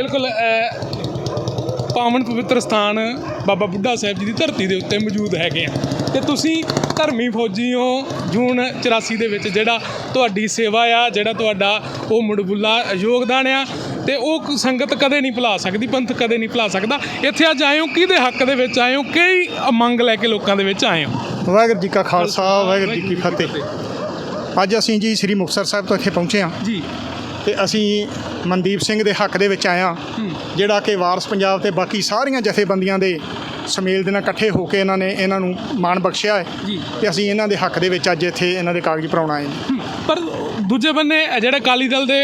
ਬਿਲਕੁਲ ਪਾਵਨ ਪਵਿੱਤਰ ਸਥਾਨ ਬਾਬਾ ਬੁੱਢਾ ਸਾਹਿਬ ਜੀ ਦੀ ਧਰਤੀ ਦੇ ਉੱਤੇ ਮੌਜੂਦ ਹੈਗੇ ਆ। ਤੇ ਤੁਸੀਂ ਧਰਮੀ ਫੌਜੀ ਹੋ ਜੂਨ 84 ਦੇ ਵਿੱਚ ਜਿਹੜਾ ਤੁਹਾਡੀ ਸੇਵਾ ਆ ਜਿਹੜਾ ਤੁਹਾਡਾ ਉਹ ਮੁੜਬੁੱਲਾ ਯੋਗਦਾਨ ਆ ਤੇ ਉਹ ਸੰਗਤ ਕਦੇ ਨਹੀਂ ਭੁਲਾ ਸਕਦੀ ਪੰਥ ਕਦੇ ਨਹੀਂ ਭੁਲਾ ਸਕਦਾ। ਇੱਥੇ ਅੱਜ ਆਏ ਹੋ ਕਿਹਦੇ ਹੱਕ ਦੇ ਵਿੱਚ ਆਏ ਹੋ ਕਿਹੜੀ ਮੰਗ ਲੈ ਕੇ ਲੋਕਾਂ ਦੇ ਵਿੱਚ ਆਏ ਹੋ? ਵਾਹਿਗੁਰੂ ਜੀ ਕਾ ਖਾਲਸਾ ਵਾਹਿਗੁਰੂ ਜੀ ਕੀ ਫਤਿਹ। ਅੱਜ ਅਸੀਂ ਜੀ ਸ੍ਰੀ ਮੁਕਤਸਰ ਸਾਹਿਬ ਤੋਂ ਇੱਥੇ ਪਹੁੰਚੇ ਹਾਂ। ਜੀ। ਤੇ ਅਸੀਂ ਮਨਦੀਪ ਸਿੰਘ ਦੇ ਹੱਕ ਦੇ ਵਿੱਚ ਹਾਂ ਜਿਹੜਾ ਕਿ ਵਾਰਸ ਪੰਜਾਬ ਤੇ ਬਾਕੀ ਸਾਰੀਆਂ ਜਥੇਬੰਦੀਆਂ ਦੇ ਸਮੇਲ ਦੇ ਨਾਲ ਇਕੱਠੇ ਹੋ ਕੇ ਇਹਨਾਂ ਨੇ ਇਹਨਾਂ ਨੂੰ ਮਾਣ ਬਖਸ਼ਿਆ ਹੈ ਤੇ ਅਸੀਂ ਇਹਨਾਂ ਦੇ ਹੱਕ ਦੇ ਵਿੱਚ ਅੱਜ ਇੱਥੇ ਇਹਨਾਂ ਦੇ ਕਾਗਜ਼ ਭਰਾਉਣ ਆਏ ਹਾਂ। ਪਰ ਦੂਜੇ ਬੰਨੇ ਜਿਹੜੇ ਅਕਾਲੀ ਦਲ ਦੇ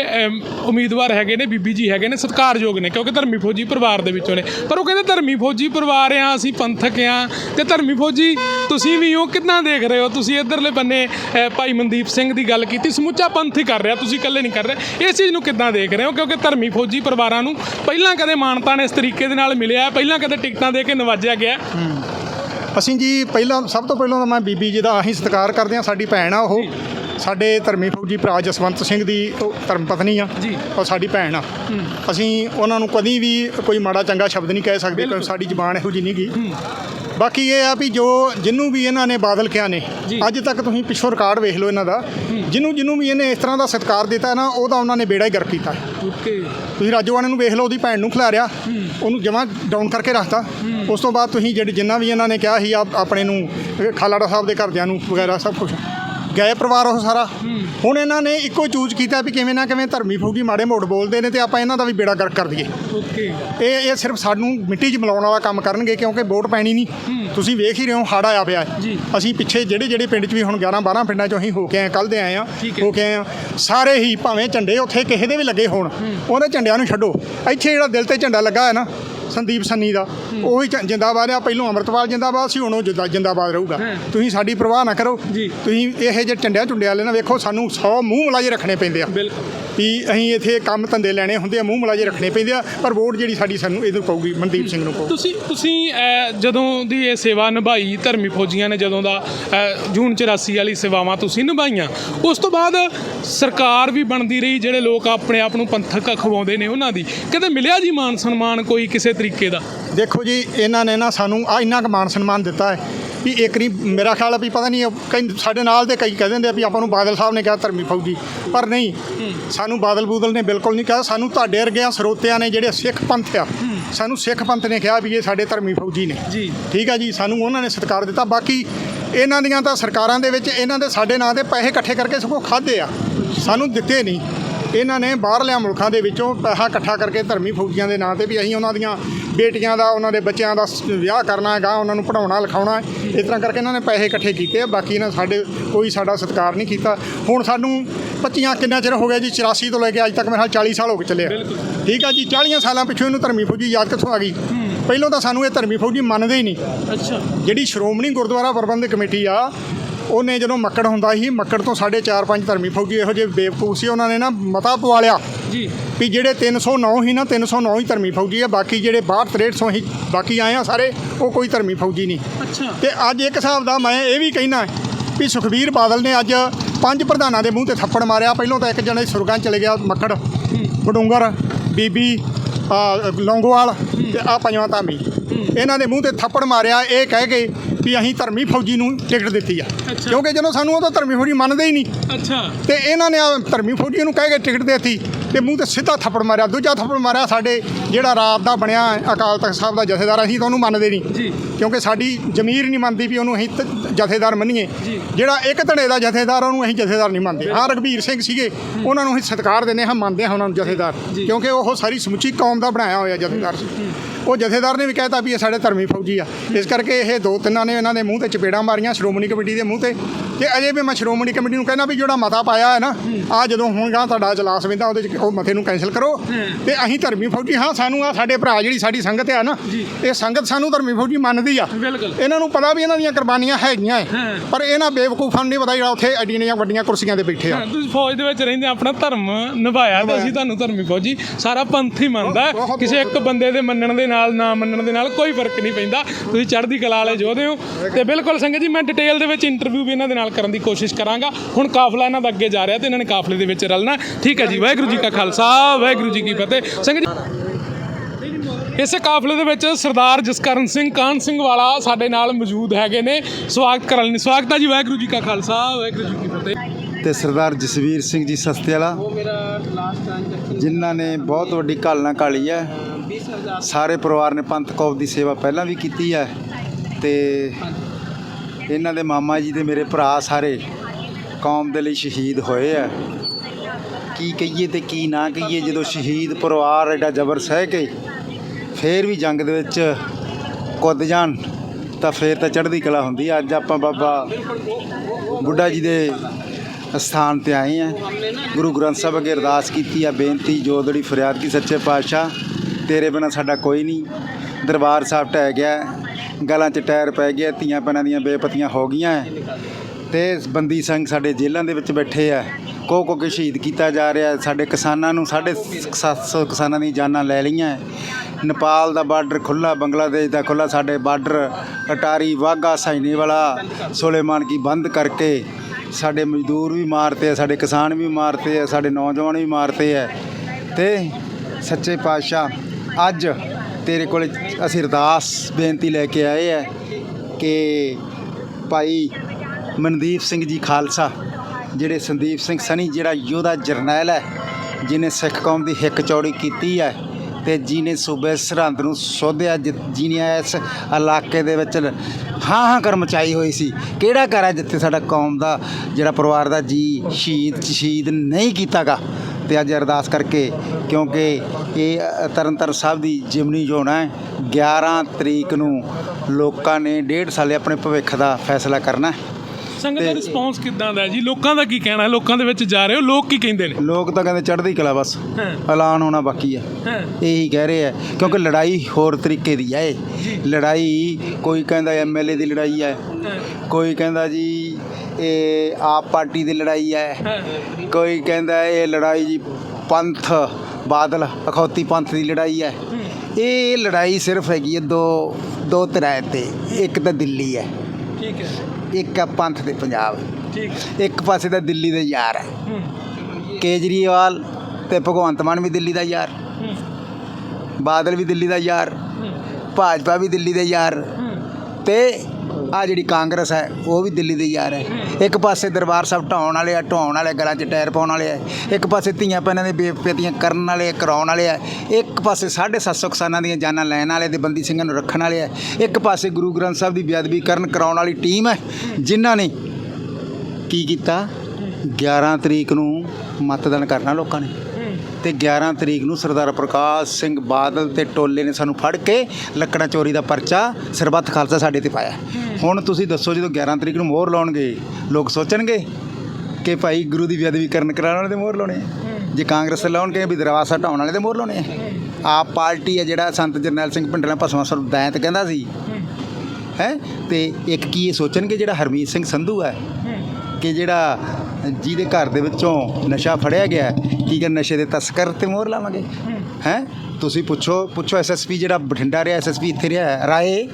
ਉਮੀਦਵਾਰ ਹੈਗੇ ਨੇ, ਬੀਬੀ ਜੀ ਹੈਗੇ ਨੇ, ਸਤਿਕਾਰਯੋਗ ਨੇ, ਕਿਉਂਕਿ ਧਰਮੀ ਫੌਜੀ ਪਰਿਵਾਰ ਦੇ ਵਿੱਚੋਂ ਨੇ। ਪਰ ਉਹ ਕਹਿੰਦੇ ਧਰਮੀ ਫੌਜੀ ਪਰਿਵਾਰ ਆ, ਅਸੀਂ ਪੰਥਕ ਆ। ਤੇ ਧਰਮੀ ਫੌਜੀ, ਤੁਸੀਂ ਵੀ ਹੋ ਕਿੰਨਾ ਦੇਖ ਰਹੇ ਹੋ? ਤੁਸੀਂ ਇਧਰਲੇ ਬੰਨੇ ਭਾਈ ਮਨਦੀਪ ਸਿੰਘ ਦੀ ਗੱਲ ਕੀਤੀ, ਸਮੁੱਚਾ ਪੰਥ ਹੀ ਕਰ ਰਿਹਾ, ਤੁਸੀਂ ਇਕੱਲੇ ਨਹੀਂ ਕਰ ਰਹੇ। ਇਸ ਚੀਜ਼ ਨੂੰ ਕਿੱਦਾਂ ਦੇਖ ਰਹੇ ਹੋ? ਕਿਉਂਕਿ ਧਰਮੀ ਫੌਜੀ ਪਰਿਵਾਰਾਂ ਨੂੰ ਪਹਿਲਾਂ ਕਦੇ ਮਾਨਤਾ ਨੇ ਇਸ ਤਰੀਕੇ ਦੇ ਨਾਲ ਮਿਲਿਆ, ਪਹਿਲਾਂ ਕਦੇ ਟਿਕਟਾਂ ਦੇ ਕੇ ਨਵਾਜਿਆ ਗਿਆ। ਅਸੀਂ ਜੀ, ਪਹਿਲਾਂ, ਸਭ ਤੋਂ ਪਹਿਲਾਂ ਤਾਂ ਮੈਂ ਬੀਬੀ ਜੀ ਦਾ ਅਸੀਂ ਸਤਿਕਾਰ ਕਰਦੇ ਹਾਂ, ਸਾਡੀ ਭੈਣ ਆ ਉਹ। ਸਾਡੇ ਧਰਮੀ ਫੌਜੀ ਭਰਾ ਜਸਵੰਤ ਸਿੰਘ ਦੀ ਉਹ ਧਰਮ ਪਤਨੀ ਆ ਜੀ। ਉਹ ਸਾਡੀ ਭੈਣ ਆ। ਅਸੀਂ ਉਹਨਾਂ ਨੂੰ ਕਦੀ ਵੀ ਕੋਈ ਮਾੜਾ ਚੰਗਾ ਸ਼ਬਦ ਨਹੀਂ ਕਹਿ ਸਕਦੇ ਕਿਉਂਕਿ ਸਾਡੀ ਜ਼ੁਬਾਨ ਇਹੋ ਜਿਹੀ ਨਹੀਂ ਗਈ ਬਾਕੀ ਇਹ ਆ ਵੀ ਜੋ ਜਿੰਨੂੰ ਵੀ ਇਹਨਾਂ ਨੇ ਬਾਦਲ ਕਿਹਾ ਨੇ ਜੀ। ਅੱਜ ਤੱਕ ਤੁਸੀਂ ਪਿੱਛੋਂ ਰਿਕਾਰਡ ਵੇਖ ਲਓ ਇਹਨਾਂ ਦਾ ਜਿਹਨੂੰ ਜਿਹਨੂੰ ਵੀ ਇਹਨੇ ਇਸ ਤਰ੍ਹਾਂ ਦਾ ਸਤਿਕਾਰ ਦਿੱਤਾ ਨਾ ਉਹਦਾ ਉਹਨਾਂ ਨੇ ਬੇੜਾ ਹੀ ਗਰਕ ਕੀਤਾ। ਓਕੇ। ਤੁਸੀਂ ਰਾਜੋਵਾਨੇ ਨੂੰ ਵੇਖ ਲਓ ਉਹਦੀ ਭੈਣ ਨੂੰ ਖਿਲਾਰਿਆ ਉਹਨੂੰ ਜਮਾ ਡਾਊਨ ਕਰਕੇ ਰੱਖਤਾ। ਉਸ ਤੋਂ ਬਾਅਦ ਤੁਸੀਂ ਜਿਹੜੇ ਜਿੰਨਾ ਵੀ ਇਹਨਾਂ ਨੇ ਕਿਹਾ ਸੀ ਆਪ- ਆਪਣੇ ਨੂੰ ਖਾਲਾੜਾ ਸਾਹਿਬ ਦੇ ਘਰਦਿਆਂ ਨੂੰ ਵਗੈਰਾ ਸਭ ਕੁਝ ਗਏ ਪਰਿਵਾਰ ਉਹ ਸਾਰਾ। ਹੁਣ ਇਹਨਾਂ ਨੇ ਇੱਕੋ ਚੂਜ਼ ਕੀਤਾ ਵੀ ਕਿਵੇਂ ਨਾ ਕਿਵੇਂ ਧਰਮੀ ਫੌਜੀ ਮਾੜੇ ਮੋੜ ਬੋਲਦੇ ਨੇ ਤੇ ਆਪਾਂ ਇਹਨਾਂ ਦਾ ਵੀ ਬੇੜਾ ਗਰਕ ਕਰ ਦਈਏ। ਓਕੇ। ਇਹ ਇਹ ਸਿਰਫ ਸਾਨੂੰ ਮਿੱਟੀ 'ਚ ਮਿਲਾਉਣ ਵਾਲਾ ਕੰਮ ਕਰਨਗੇ ਕਿਉਂਕਿ ਵੋਟ ਪੈਣੀ ਨਹੀਂ। ਤੁਸੀਂ ਵੇਖ ਹੀ ਰਹੇ ਹੋ ਹਾੜਾ ਆ ਪਿਆ। ਅਸੀਂ ਪਿੱਛੇ ਜਿਹੜੇ ਜਿਹੜੇ ਪਿੰਡ 'ਚ ਵੀ ਹੁਣ 11 12 ਪਿੰਡਾਂ 'ਚੋਂ ਅਸੀਂ ਹੋ ਕੇ ਆਏ ਕੱਲ ਦੇ ਆਏ ਆ। ਹੋ। ਕੇ ਆਏ ਆ ਸਾਰੇ ਹੀ ਭਾਵੇਂ ਝੰਡੇ ਉੱਥੇ ਕਿਸੇ ਦੇ ਵੀ ਲੱਗੇ ਹੋਣ ਉਹਨੇ ਝੰਡਿਆਂ ਨੂੰ ਛੱਡੋ। ਇੱਥੇ ਜਿਹੜਾ ਦਿਲ ਤੇ ਝੰਡਾ ਲੱਗਾ ਹੈ ਨਾ ਸੰਦੀਪ ਸੰਨੀ ਦਾ। ਉਹ ਜਿੰਦਾਬਾਦ ਆ ਪਹਿਲੋਂ ਅਮਰਤਪਾਲ ਜਿੰਦਾਬਾਦ ਸੀ ਹੁਣ ਉਹ ਜਿੰਦਾ- ਜਿੰਦਾਬਾਦ ਰਹੂਗਾ। ਤੁਸੀਂ ਸਾਡੀ ਪਰਵਾਹ ਨਾ ਕਰੋ। ਜੀ। ਤੁਸੀਂ ਇਹ ਜੇ ਝੰਡਿਆਂ ਝੁੰਡਿਆਂ ਵਾਲੇ ਨਾ ਵੇਖੋ ਸਾਨੂੰ 100 ਮੂੰਹ ਮਲਾਜੇ ਰੱਖਣੇ ਪੈਂਦੇ ਆ। ਬਿਲਕੁਲ। ਵੀ ਅਸੀਂ ਇੱਥੇ ਕੰਮ ਧੰਦੇ ਲੈਣੇ ਹੁੰਦੇ ਆ ਮੂੰਹ ਮਲਾਜੇ ਰੱਖਣੇ ਪੈਂਦੇ ਆ ਪਰ ਵੋਟ ਜਿਹੜੀ ਸਾਡੀ ਸਾਨੂੰ ਇਹਨੂੰ ਪਊਗੀ ਮਨਦੀਪ ਸਿੰਘ ਨੂੰ ਪਊ। ਤੁਸੀਂ ਤੁਸੀਂ ਜਦੋਂ ਦੀ ਇਹ ਸੇਵਾ ਨਿਭਾਈ ਧਰਮੀ ਫੌਜੀਆਂ ਨੇ ਜਦੋਂ ਦਾ ਜੂਨ 84 ਵਾਲੀ ਸੇਵਾਵਾਂ ਤੁਸੀਂ ਨਿਭਾਈਆਂ ਉਸ ਤੋਂ ਬਾਅਦ ਸਰਕਾਰ ਵੀ ਬਣਦੀ ਰਹੀ ਜਿਹੜੇ ਲੋਕ ਆਪਣੇ ਆਪ ਨੂੰ ਪੰਥਕ ਅਖਵਾਉਂਦੇ ਨੇ ਉਹਨਾਂ ਦੀ। ਕਦੇ ਮਿਲਿਆ ਜੀ ਮਾਨ ਸਨਮਾਨ ਕੋਈ ਕਿਸੇ ਤਰੀਕੇ ਦਾ? ਦੇਖੋ ਜੀ ਇਹਨਾਂ ਨੇ ਨਾ ਸਾਨੂੰ ਆ ਇੰਨਾ ਕੁ ਮਾਨ ਸਨਮਾਨ ਦਿੱਤਾ ਹੈ ਵੀ ਇੱਕ ਨਹੀਂ ਮੇਰਾ ਖਿਆਲ ਹੈ ਵੀ ਪਤਾ ਨਹੀਂ ਕਈ ਸਾਡੇ ਨਾਲ ਦੇ ਕਈ ਕਹਿ ਦਿੰਦੇ ਆ ਵੀ ਆਪਾਂ ਨੂੰ ਬਾਦਲ ਸਾਹਿਬ ਨੇ ਕਿਹਾ ਧਰਮੀ ਫੌਜੀ ਪਰ ਨਹੀਂ ਸਾਨੂੰ ਬਾਦਲ ਬੂਦਲ ਨੇ ਬਿਲਕੁਲ ਨਹੀਂ ਕਿਹਾ ਸਾਨੂੰ ਤੁਹਾਡੇ ਵਰਗਿਆਂ ਸਰੋਤਿਆਂ ਨੇ ਜਿਹੜੇ ਸਿੱਖ ਪੰਥ ਆ ਸਾਨੂੰ ਸਿੱਖ ਪੰਥ ਨੇ ਕਿਹਾ ਵੀ ਇਹ ਸਾਡੇ ਧਰਮੀ ਫੌਜੀ ਨੇ। ਜੀ। ਠੀਕ ਆ ਜੀ ਸਾਨੂੰ ਉਹਨਾਂ ਨੇ ਸਤਿਕਾਰ ਦਿੱਤਾ ਬਾਕੀ ਇਹਨਾਂ ਦੀਆਂ ਤਾਂ ਸਰਕਾਰਾਂ ਦੇ ਵਿੱਚ ਇਹਨਾਂ ਦੇ ਸਾਡੇ ਨਾਂ ਦੇ ਪੈਸੇ ਇਕੱਠੇ ਕਰਕੇ ਸਗੋਂ ਖਾਦੇ ਆ ਸਾਨੂੰ ਦਿੱਤੇ ਨਹੀਂ। ਇਹਨਾਂ ਨੇ ਬਾਹਰਲਿਆਂ ਮੁਲਕਾਂ ਦੇ ਵਿੱਚੋਂ ਪੈਸਾ ਇਕੱਠਾ ਕਰਕੇ ਧਰਮੀ ਫੌਜੀਆਂ ਦੇ ਨਾਂ ਤੇ ਵੀ ਅਸੀਂ ਉਹਨਾਂ ਦੀਆਂ ਬੇਟੀਆਂ ਦਾ ਉਹਨਾਂ ਦੇ ਬੱਚਿਆਂ ਦਾ ਵਿਆਹ ਕਰਨਾ ਹੈਗਾ ਉਹਨਾਂ ਨੂੰ ਪੜਾਉਣਾ ਲਿਖਾਉਣਾ। ਇਸ ਤਰ੍ਹਾਂ ਕਰਕੇ ਇਹਨਾਂ ਨੇ ਪੈਸੇ ਇਕੱਠੇ ਕੀਤੇ ਆ ਬਾਕੀ ਇਹਨਾਂ ਸਾਡੇ ਕੋਈ ਸਾਡਾ ਸਤਿਕਾਰ ਨਹੀਂ ਕੀਤਾ। ਹੁਣ ਸਾਨੂੰ 25 ਕਿੰਨਾ ਚਿਰ ਹੋ ਗਿਆ ਜੀ 84 ਤੋਂ ਲੈ ਕੇ ਅੱਜ ਤੱਕ ਮੇਰੇ ਖਿਆਲ 40 ਸਾਲ ਹੋ ਗਏ ਚੱਲੇ ਆ। ਠੀਕ ਆ ਜੀ 40 ਸਾਲਾਂ ਪਿੱਛੋਂ ਇਹਨੂੰ ਧਰਮੀ ਫੌਜੀ ਯਾਦ ਕਿੱਥੋਂ ਆ ਗਈ? ਪਹਿਲਾਂ ਤਾਂ ਸਾਨੂੰ ਇਹ ਧਰਮੀ ਫੌਜੀ ਮੰਨਦੇ ਹੀ ਨਹੀਂ। ਅੱਛਾ। ਜਿਹੜੀ ਸ਼੍ਰੋਮਣੀ ਗੁਰਦੁਆਰਾ ਪ੍ਰਬੰਧਕ ਕਮੇਟੀ ਆ ਉਹਨੇ ਜਦੋਂ ਮੱਕੜ ਹੁੰਦਾ ਸੀ ਮੱਕੜ ਤੋਂ ਸਾਡੇ 4-5 ਧਰਮੀ ਫੌਜੀ ਇਹੋ ਜਿਹੇ ਬੇਵਕੂਫ ਸੀ ਉਹਨਾਂ ਨੇ ਨਾ ਮਤਾ ਪਵਾ ਲਿਆ ਜੀ। ਵੀ ਜਿਹੜੇ 309 ਹੀ ਨਾ 309 ਹੀ ਧਰਮੀ ਫੌਜੀ ਆ ਬਾਕੀ ਜਿਹੜੇ 62 6300 ਹੀ ਬਾਕੀ ਆਏ ਆ ਸਾਰੇ ਉਹ ਕੋਈ ਧਰਮੀ ਫੌਜੀ ਨਹੀਂ। ਅੱਛਾ। ਤੇ ਅੱਜ ਇੱਕ ਹਿਸਾਬ ਦਾ ਮੈਂ ਇਹ ਵੀ ਕਹਿਣਾ ਵੀ ਸੁਖਬੀਰ ਬਾਦਲ ਨੇ ਅੱਜ ਪੰਜ ਪ੍ਰਧਾਨਾਂ ਦੇ ਮੂੰਹ ਤੇ ਥੱਪੜ ਮਾਰਿਆ। ਪਹਿਲਾਂ ਤਾਂ ਇੱਕ ਜਣੇ ਸੁਰਗਾਂ ਚਲੇ ਗਿਆ ਮੱਕੜ ਬਡੂੰਗਰ ਬੀਬੀ ਆ, ਲੌਂਗੋਵਾਲ ਤੇ ਆ ਪੰਜਵਾਂ ਧਾਮੀ। ਇਹਨਾਂ ਦੇ ਮੂੰਹ ਤੇ ਥੱਪੜ ਮਾਰਿਆ ਇਹ ਕਹਿ ਕੇ ਵੀ ਅਸੀਂ ਧਰਮੀ ਫੌਜੀ ਨੂੰ ਟਿਕਟ ਦਿੱਤੀ ਆ। ਕਿਉਂਕਿ ਜਦੋਂ ਸਾਨੂੰ ਉਹ ਤਾਂ ਧਰਮੀ ਫੌਜੀ ਮੰਨਦੇ ਹੀ ਨਹੀਂ। ਅੱਛਾ। ਤੇ ਇਹਨਾਂ ਨੇ ਆਹ ਧਰਮੀ ਫੌਜੀ ਨੂੰ ਕਹਿ ਕੇ ਟਿਕਟ ਦੇਤੀ। ਤੇ ਮੂੰਹ ਤੇ ਸਿੱਧਾ ਥੱਪੜ ਮਾਰਿਆ ਦੂਜਾ ਥੱਪੜ ਮਾਰਿਆ ਸਾਡੇ ਜਿਹੜਾ ਰਾਤ ਦਾ ਬਣਿਆ ਅਕਾਲ ਤਖਤ ਸਾਹਿਬ ਦਾ ਜਥੇਦਾਰ ਅਸੀਂ ਤਾਂ ਉਹਨੂੰ ਮੰਨਦੇ ਨਹੀਂ। ਕਿਉਂਕਿ ਸਾਡੀ ਜ਼ਮੀਰ ਨਹੀਂ ਮੰਨਦੀ ਵੀ ਉਹਨੂੰ ਅਸੀਂ ਜਥੇਦਾਰ ਮੰਨੀਏ। ਜਿਹੜਾ ਇੱਕ ਧੜੇ ਦਾ ਜਥੇਦਾਰ ਉਹਨੂੰ ਅਸੀਂ ਜਥੇਦਾਰ ਨਹੀਂ ਮੰਨਦੇ। ਹਾਂ ਰਘਬੀਰ ਸਿੰਘ ਸੀਗੇ ਉਹਨਾਂ ਨੂੰ ਅਸੀਂ ਸਤਿਕਾਰ ਦਿੰਦੇ ਹਾਂ ਮੰਨਦੇ ਹਾਂ ਉਹਨਾਂ ਨੂੰ ਜਥੇਦਾਰ। ਕਿਉਂਕਿ ਉਹ ਸਾਰੀ ਸਮੁੱਚੀ ਕੌਮ ਦਾ ਬਣਾਇਆ ਹੋਇਆ ਜਥੇਦਾਰ ਸੀ। ਉਹ ਜਥੇਦਾਰ ਨੇ ਵੀ ਕਹਿਤਾ ਵੀ ਇਹ ਸਾਡੇ ਧਰਮੀ ਫੌਜੀ ਆ। ਇਸ ਕਰਕੇ ਇਹ ਦੋ ਤਿੰਨਾਂ ਨੇ ਇਹਨਾਂ ਦੇ ਮੂੰਹ ਤੇ ਚਪੇੜਾਂ ਮਾਰੀਆਂ ਸ਼੍ਰੋਮਣੀ ਕਮੇਟੀ ਦੇ ਮੂੰਹ ਤੇ। ਤੇ ਅਜੇ ਵੀ ਮੈਂ ਸ਼੍ਰੋਮਣੀ ਕਮੇਟੀ ਨੂੰ ਕਹਿੰਦਾ ਵੀ ਜਿਹੜਾ ਮਤਾ ਪਾਇਆ ਹੈ ਨਾ ਆ ਜਦੋਂ ਹੋਣਗਾ ਤੁਹਾਡਾ ਇਜਲਾਸ ਵਿੰਦਾ ਉਹਦੇ ਚ ਉਹ ਮਤੇ ਨੂੰ ਕੈਨਸਲ ਕਰੋ। ਤੇ ਅਸੀਂ ਧਰਮੀ ਫੌਜੀ ਹਾਂ ਸਾਨੂੰ ਆ ਸਾਡੇ ਭਰਾ ਜਿਹੜੀ ਸਾਡੀ ਸੰਗਤ ਆ ਨਾ। ਇਹ ਸੰਗਤ ਸਾਨੂੰ ਧਰਮੀ ਫੌਜੀ ਮੰਨਦੀ ਆ। ਇਹਨਾਂ ਨੂੰ ਪਤਾ ਵੀ ਇਹਨਾਂ ਦੀਆਂ ਕੁਰਬਾਨੀਆਂ ਹੈਗੀਆਂ। ਪਰ ਇਹਨਾਂ ਬੇਵਕੂਫਾਂ ਨੂੰ ਨਹੀਂ ਪਤਾ ਜਿਹੜਾ ਉੱਥੇ ਐਡੀਆਂ ਵੱਡੀਆਂ ਕੁਰਸੀਆਂ ਤੇ ਬੈਠੇ ਆ। ਤੁਸੀਂ ਫੌਜ ਦੇ ਵਿੱਚ ਰਹਿੰਦੇ ਆਪਣਾ ਧਰਮ ਨਿਭਾਇਆ ਤੇ ਅਸੀਂ ਤੁਹਾਨੂੰ ਧਰਮੀ ਫੌਜੀ ਸਾਰਾ ਪੰਥ ਹੀ ਮੰਨਦਾ। ਕਿਸੇ ਇੱਕ ਬੰਦੇ ਦੇ ਮੰਨਣ ਦੇ ਨਾਲ ਨਾ ਮੰਨਣ ਦੇ ਨਾਲ ਕੋਈ ਫ਼ਰਕ ਨਹੀਂ ਪੈਂਦਾ। ਤੁਸੀਂ ਚੜ੍ਹਦੀ ਕਲਾ ਵਾਲੇ ਯੋਧੇ ਹੋ। ਤੇ ਬਿਲਕੁਲ ਸੰਗਤ ਜੀ ਮੈਂ ਡਿਟੇਲ ਦੇ ਵਿੱਚ ਇੰਟਰਵਿਊ ਵੀ ਇਹਨਾਂ ਦੇ ਨਾਲ ਕਰਨ ਦੀ ਕੋਸ਼ਿਸ਼ ਕਰਾਂਗਾ। ਹੁਣ ਕਾਫਲਾ ਇਹਨਾਂ ਦਾ ਅੱਗੇ ਜਾ ਰਿਹਾ ਤੇ ਇਹਨਾਂ ਨੇ ਕਾਫਲੇ ਦੇ ਵਿੱਚ ਰਲਣਾ। ਠੀਕ ਹੈ ਜੀ ਵਾਹਿਗੁਰੂ ਜੀ ਕਾ ਖਾਲਸਾ ਵਾਹਿਗੁਰੂ ਜੀ ਕੀ ਫਤਿਹ। ਸੰਗਤ ਜੀ ਇਸੇ ਕਾਫਲੇ ਦੇ ਵਿੱਚ ਸਰਦਾਰ ਜਸਕਰਨ ਸਿੰਘ ਕਾਹਨ ਸਿੰਘ ਵਾਲਾ ਸਾਡੇ ਨਾਲ ਮੌਜੂਦ ਹੈਗੇ ਨੇ। ਸਵਾਗਤ ਕਰਨ ਲਈ। ਸਵਾਗਤ ਹੈ ਜੀ ਵਾਹਿਗੁਰੂ ਜੀ ਕਾ ਖਾਲਸਾ ਵਾਹਿਗੁਰੂ ਜੀ ਕੀ ਫਤਿਹ। ਤੇ ਸਰਦਾਰ ਜਸਵੀਰ ਸਿੰਘ ਜੀ ਸਸਤੇ ਵਾਲਾ ਉਹ ਮੇਰਾ ਲਾਸਟ ਟ੍ਰਾਂਜੈਕਸ਼ਨ ਜਿਨ੍ਹਾਂ ਨੇ ਬਹੁਤ ਵੱਡੀ ਘਾਲਣਾ ਘਾਲੀ ਹੈ। 20000 ਸਾਰੇ ਪਰਿਵਾਰ ਨੇ ਪੰਥ ਕੌਮ ਦੀ ਸੇਵਾ ਪਹਿਲਾਂ ਵੀ ਕੀਤੀ ਹੈ। ਤੇ ਇਹਨਾਂ ਦੇ ਮਾਮਾ ਜੀ ਤੇ ਮੇਰੇ ਭਰਾ ਸਾਰੇ ਕੌਮ ਦੇ ਲਈ ਸ਼ਹੀਦ ਹੋਏ ਆ ਕੀ ਕਹੀਏ ਤੇ ਕੀ ਨਾ ਕਹੀਏ, ਜਦੋਂ ਸ਼ਹੀਦ ਪਰਿਵਾਰ ਐਡਾ ਜ਼ਬਰ ਸਹਿ ਕੇ ਫੇਰ ਵੀ ਜੰਗ ਦੇ ਵਿੱਚ ਕੁੱਦ ਜਾਣ, ਤਾਂ ਫੇਰ ਤਾਂ ਚੜ੍ਹਦੀ ਕਲਾ ਹੁੰਦੀ ਆ। ਅੱਜ ਆਪਾਂ ਬਾਬਾ ਬੁੱਢਾ ਜੀ ਦੇ ਸਥਾਨ ਤੇ ਆਏ ਆ। ਗੁਰੂ ਗ੍ਰੰਥ ਸਾਹਿਬ ਅੱਗੇ ਅਰਦਾਸ ਕੀਤੀ ਆ, ਬੇਨਤੀ ਜੋਦੜੀ ਫਰਿਆਦ ਕੀ ਸੱਚੇ ਪਾਤਸ਼ਾਹ, ਤੇਰੇ ਬਿਨਾ ਸਾਡਾ ਕੋਈ ਨਹੀਂ। ਦਰਬਾਰ ਸਾਹਿਬ ਢਹਿ ਗਿਆ, ਗਲਾਂ 'ਚ ਟਾਇਰ ਪੈ ਗਿਆ ਧੀਆਂ ਭੈਣਾਂ ਦੀਆਂ ਬੇਪਤੀਆਂ ਹੋ ਗਈਆਂ। ਹੈ। ਤੇ ਬੰਦੀ ਸਿੰਘ ਸਾਡੇ ਜੇਲ੍ਹਾਂ ਦੇ ਵਿੱਚ ਬੈਠੇ ਆ। ਕੋ ਕੋ ਕੇ ਸ਼ਹੀਦ ਕੀਤਾ ਜਾ ਰਿਹਾ ਸਾਡੇ ਕਿਸਾਨਾਂ ਨੂੰ ਸਾਢੇ 700 ਕਿਸਾਨਾਂ ਦੀਆਂ ਜਾਨਾਂ ਲੈ ਲਈਆਂ ਨੇਪਾਲ ਦਾ ਬਾਰਡਰ ਖੁੱਲਾ ਬੰਗਲਾਦੇਸ਼ ਦਾ ਖੁੱਲਾ ਸਾਡੇ ਬਾਰਡਰ ਅਟਾਰੀ ਵਾਗਾ ਸਾਈਨੇ ਵਾਲਾ ਸੁਲੇਮਾਨ ਕੀ ਬੰਦ ਕਰਕੇ ਸਾਡੇ ਮਜ਼ਦੂਰ ਵੀ ਮਾਰਤੇ ਆ ਸਾਡੇ ਕਿਸਾਨ ਵੀ ਮਾਰਤੇ ਆ ਸਾਡੇ ਨੌਜਵਾਨ ਵੀ ਮਾਰਤੇ ਆ ਤੇ ਸੱਚੇ ਪਾਤਸ਼ਾਹ, ਅੱਜ ਤੇਰੇ ਕੋਲ ਅਸੀਂ ਅਰਦਾਸ, ਬੇਨਤੀ ਲੈ ਕੇ ਆਏ ਆ ਕਿ ਭਾਈ ਮਨਦੀਪ ਸਿੰਘ ਜੀ ਖਾਲਸਾ ਜਿਹੜੇ ਸੰਦੀਪ ਸਿੰਘ ਸਨੀ ਜਿਹੜਾ ਯੋਧਾ ਜਰਨੈਲ ਹੈ ਜਿਨੇ ਸਿੱਖ ਕੌਮ ਦੀ ਹਿੱਕ ਚੌੜੀ ਕੀਤੀ ਹੈ ਤੇ ਜਿਹਨੇ ਸੂਬੇ ਸਰਹੰਦ ਨੂੰ ਸੋਧਿਆ ਜਿ- ਜਿਹਨੇ ਇਸ ਇਲਾਕੇ ਦੇ ਵਿੱਚ ਹਾਂ ਹਾਂ ਕਰ ਮਚਾਈ ਹੋਈ ਸੀ। ਕਿਹੜਾ ਘਰ ਹੈ ਜਿੱਥੇ ਸਾਡਾ ਕੌਮ ਦਾ ਜਿਹੜਾ ਪਰਿਵਾਰ ਦਾ ਜੀ ਸ਼ਹੀਦ ਸ਼ਹੀਦ ਨਹੀਂ ਕੀਤਾਗਾ? ਤੇ ਅੱਜ ਅਰਦਾਸ ਕਰਕੇ ਕਿਉਂਕਿ ਇਹ ਅ, ਤਰਨਤਾਰਨ ਸਾਹਿਬ ਦੀ ਜਿਮਨੀ ਚੋਣ ਹੈ 11 ਤਰੀਕ ਨੂੰ ਲੋਕਾਂ ਨੇ ਡੇਢ ਸਾਲੇ ਆਪਣੇ ਭਵਿੱਖ ਦਾ ਫੈਸਲਾ ਕਰਨਾ ਹੈ। ਸੰਗਤ ਦਾ ਰਿਸਪੌਂਸ ਕਿਦਾਂ ਦਾ ਹੈ ਜੀ? ਲੋਕਾਂ ਦਾ ਕੀ ਕਹਿਣਾ ਹੈ? ਲੋਕਾਂ ਦੇ ਵਿੱਚ ਜਾ ਰਹੇ ਹੋ? ਲੋਕ ਕੀ ਕਹਿੰਦੇ ਨੇ? ਲੋਕ ਤਾਂ ਕਹਿੰਦੇ ਚੜ੍ਹਦੀ ਕਲਾ ਬਸ। ਐਲਾਨ ਹੋਣਾ ਬਾਕੀ ਹੈ। ਇਹੀ ਕਹਿ ਰਹੇ ਆ। ਕਿਉਂਕਿ ਲੜਾਈ ਹੋਰ ਤਰੀਕੇ ਦੀ ਹੈ ਇਹ। ਲੜਾਈ ਕੋਈ ਕਹਿੰਦਾ ਐਮਐਲਏ ਦੀ ਲੜਾਈ ਹੈ। ਕੋਈ ਕਹਿੰਦਾ ਜੀ ਇਹ ਆਪ ਪਾਰਟੀ ਦੀ ਲੜਾਈ ਹੈ ਹਾਂ। ਕੋਈ ਕਹਿੰਦਾ ਇਹ ਲੜਾਈ ਜੀ ਪੰਥ ਬਾਦਲ ਅਖੌਤੀ ਪੰਥ ਦੀ ਲੜਾਈ ਹੈ। ਇਹ ਲੜਾਈ ਸਿਰਫ ਹੈਗੀ ਹੈ ਦੋ ਦੋ ਤਰ੍ਹਾਂ ਤੇ। ਇੱਕ ਤਾਂ ਦਿੱਲੀ ਹੈ ਠੀਕ ਹੈ। ਇੱਕ ਹੈ ਪੰਥ ਤੇ ਪੰਜਾਬ। ਠੀਕ ਇੱਕ ਪਾਸੇ ਤਾਂ ਦਿੱਲੀ ਦੇ ਯਾਰ ਹੈ। ਕੇਜਰੀਵਾਲ ਤੇ ਭਗਵੰਤ ਮਾਨ ਵੀ ਦਿੱਲੀ ਦਾ ਯਾਰ। ਬਾਦਲ ਵੀ ਦਿੱਲੀ ਦਾ ਯਾਰ। ਭਾਜਪਾ ਵੀ ਦਿੱਲੀ ਦੇ ਯਾਰ। ਤੇ ਆ ਜਿਹੜੀ ਕਾਂਗਰਸ ਹੈ ਉਹ ਵੀ ਦਿੱਲੀ ਦੇ ਯਾਰ ਹੈ। ਇੱਕ ਪਾਸੇ ਦਰਬਾਰ ਸਾਹਿਬ ਢਾਉਣ ਵਾਲੇ ਆ, ਢਾਉਣ ਵਾਲੇ ਗਲਾਂ 'ਚ ਟਾਇਰ ਪਾਉਣ ਵਾਲੇ ਆ। ਇੱਕ ਪਾਸੇ ਧੀਆਂ ਭੈਣਾਂ ਦੇ ਬੇਪਤੀਆਂ ਕਰਨ ਵਾਲੇ ਕਰਾਉਣ ਵਾਲੇ ਆ। ਇੱਕ ਪਾਸੇ 750 ਕਿਸਾਨਾਂ ਦੀਆਂ ਜਾਨਾਂ ਲੈਣ ਵਾਲੇ ਤੇ ਬੰਦੀ ਸਿੰਘਾਂ ਨੂੰ ਰੱਖਣ ਵਾਲੇ ਆ। ਇੱਕ ਪਾਸੇ ਗੁਰੂ ਗ੍ਰੰਥ ਸਾਹਿਬ ਦੀ ਬੇਅਦਬੀ ਕਰਨ ਕਰਾਉਣ ਵਾਲੀ ਟੀਮ ਹੈ ਜਿਨ੍ਹਾਂ ਨੇ ਕੀ ਕੀਤਾ? 11 ਤਰੀਕ ਨੂੰ ਮਤਦਾਨ ਕਰਨਾ ਲੋਕਾਂ ਨੇ। ਤੇ 11 ਤਰੀਕ ਨੂੰ ਸਰਦਾਰ ਪ੍ਰਕਾਸ਼ ਸਿੰਘ ਬਾਦਲ ਤੇ ਟੋਲੇ ਨੇ ਸਾਨੂੰ ਫੜ ਕੇ ਲੱਕੜਾਂ ਚੋਰੀ ਦਾ ਪਰਚਾ ਸਰਬੱਤ ਖਾਲਸਾ ਸਾਡੇ ਤੇ ਪਾਇਆ। ਹੁਣ ਤੁਸੀਂ ਦੱਸੋ ਜਦੋਂ 11 ਤਰੀਕ ਨੂੰ ਮੋਹਰ ਲਾਉਣਗੇ ਲੋਕ ਸੋਚਣਗੇ ਕਿ ਭਾਈ ਗੁਰੂ ਦੀ ਬੇਅਦਬੀ ਕਰਨ ਕਰਾਉਣ ਵਾਲੇ ਦੇ ਮੋਹਰ ਲਾਉਣੇ ਜੇ ਕਾਂਗਰਸ ਲਾਉਣਗੇ ਵੀ ਦਰਵਾਜ਼ਾ ਢਾਉਣ ਵਾਲੇ ਦੇ ਮੋਹਰ ਲਾਉਣੇ ਆ? ਆਪ ਪਾਰਟੀ ਹੈ ਜਿਹੜਾ ਸੰਤ ਜਰਨੈਲ ਸਿੰਘ ਭਿੰਡਰਾ ਭਸਮਾ ਸਰਬ ਦੈਂਤ ਕਹਿੰਦਾ ਸੀ। ਹੈ। ਤੇ ਇੱਕ ਕੀ ਇਹ ਸੋਚਣਗੇ ਜਿਹੜਾ ਹਰਮੀਤ ਸਿੰਘ ਸੰਧੂ ਹੈ ਕਿ ਜਿਹੜਾ ਜਿਹਦੇ ਘਰ ਦੇ ਵਿੱਚੋਂ ਨਸ਼ਾ ਫੜਿਆ ਗਿਆ ਕੀ ਕਰ ਨਸ਼ੇ ਦੇ ਤਸਕਰ ਤੇ ਮੋਹਰ ਲਾਵਾਂਗੇ? ਹੈ? ਤੁਸੀਂ ਪੁੱਛੋ ਪੁੱਛੋ ਐਸਐਸਪੀ ਜਿਹੜਾ ਬਠਿੰਡਾ ਰਿਹਾ ਐਸਐਸਪੀ ਇੱਥੇ ਰਿਹਾ, ਰਾਏ?